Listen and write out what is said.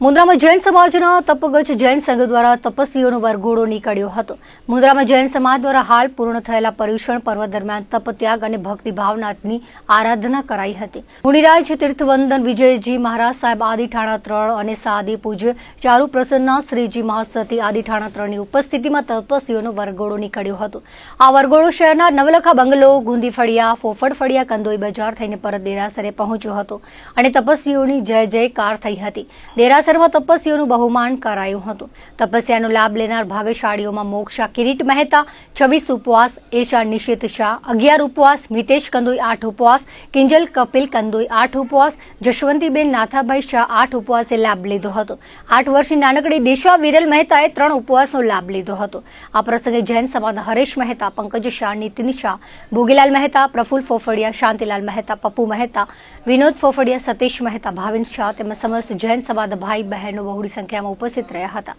મુન્દ્રામાં જૈન સમાજના તપગજ જૈન સંઘ દ્વારા તપસ્વીઓનો વરઘોડો નીકળ્યો હતો. મુન્દ્રામાં જૈન સમાજ દ્વારા હાલ પૂર્ણ થયેલા પર્યુષણ પર્વ દરમિયાન તપત્યાગ અને ભક્તિ આરાધના કરાઈ હતી. મુનિરાજ તીર્થવંદન વિજયજી મહારાજ સાહેબ આદિઠાણા ત્રણ અને સાદી પૂજ્ય ચારુ પ્રસન્ના શ્રીજી મહાસતી આદિઠાણા ત્રણની ઉપસ્થિતિમાં તપસ્વીઓનો વરઘોડો નીકળ્યો હતો. આ વરઘોડો શહેરના નવલખા બંગલો ગુંદી ફળિયા ફોફડ ફળિયા કંદોઈ બજાર થઈને પરત દેરાસરે પહોંચ્યો હતો અને તપસ્વીઓની જય જયકાર થઈ હતી. દેરાસરમાં તપસ્વીઓનું બહુમાન કરાયું હતું. તપસ્યાનો લાભ લેનાર ભાગ્યશાળીઓમાં મોક્ષા કિરીટ મહેતા, છવ્વીસ ઉપવાસ, એશા નિશિત શાહ, અગિયાર ઉપવાસ, મિતેશ કંદોઈ આઠ ઉપવાસ, કિંજલ કપિલ કંદોઈ આઠ ઉપવાસ, જશવંતીબેન નાથાભાઈ શાહ આઠ ઉપવાસે લાભ લીધો હતો. આઠ વર્ષની નાનકડી દિશા વિરલ મહેતાએ ત્રણ ઉપવાસનો લાભ લીધો હતો. આ પ્રસંગે જૈન સમાજના હરેશ મહેતા, પંકજ શાહ, નીતિન શાહ, ભોગીલાલ મહેતા પ્રફુલ્લ ફોફડિયા, શાંતિલાલ મહેતા, પપ્પુ મહેતા, વિનોદ ફોફડિયા, સતીશ મહેતા, ભાવિન શાહ તેમજ સમસ્ત જૈન સમાજના ભાઈ બહેનો બહોળી સંખ્યામાં ઉપસ્થિત રહ્યા હતા.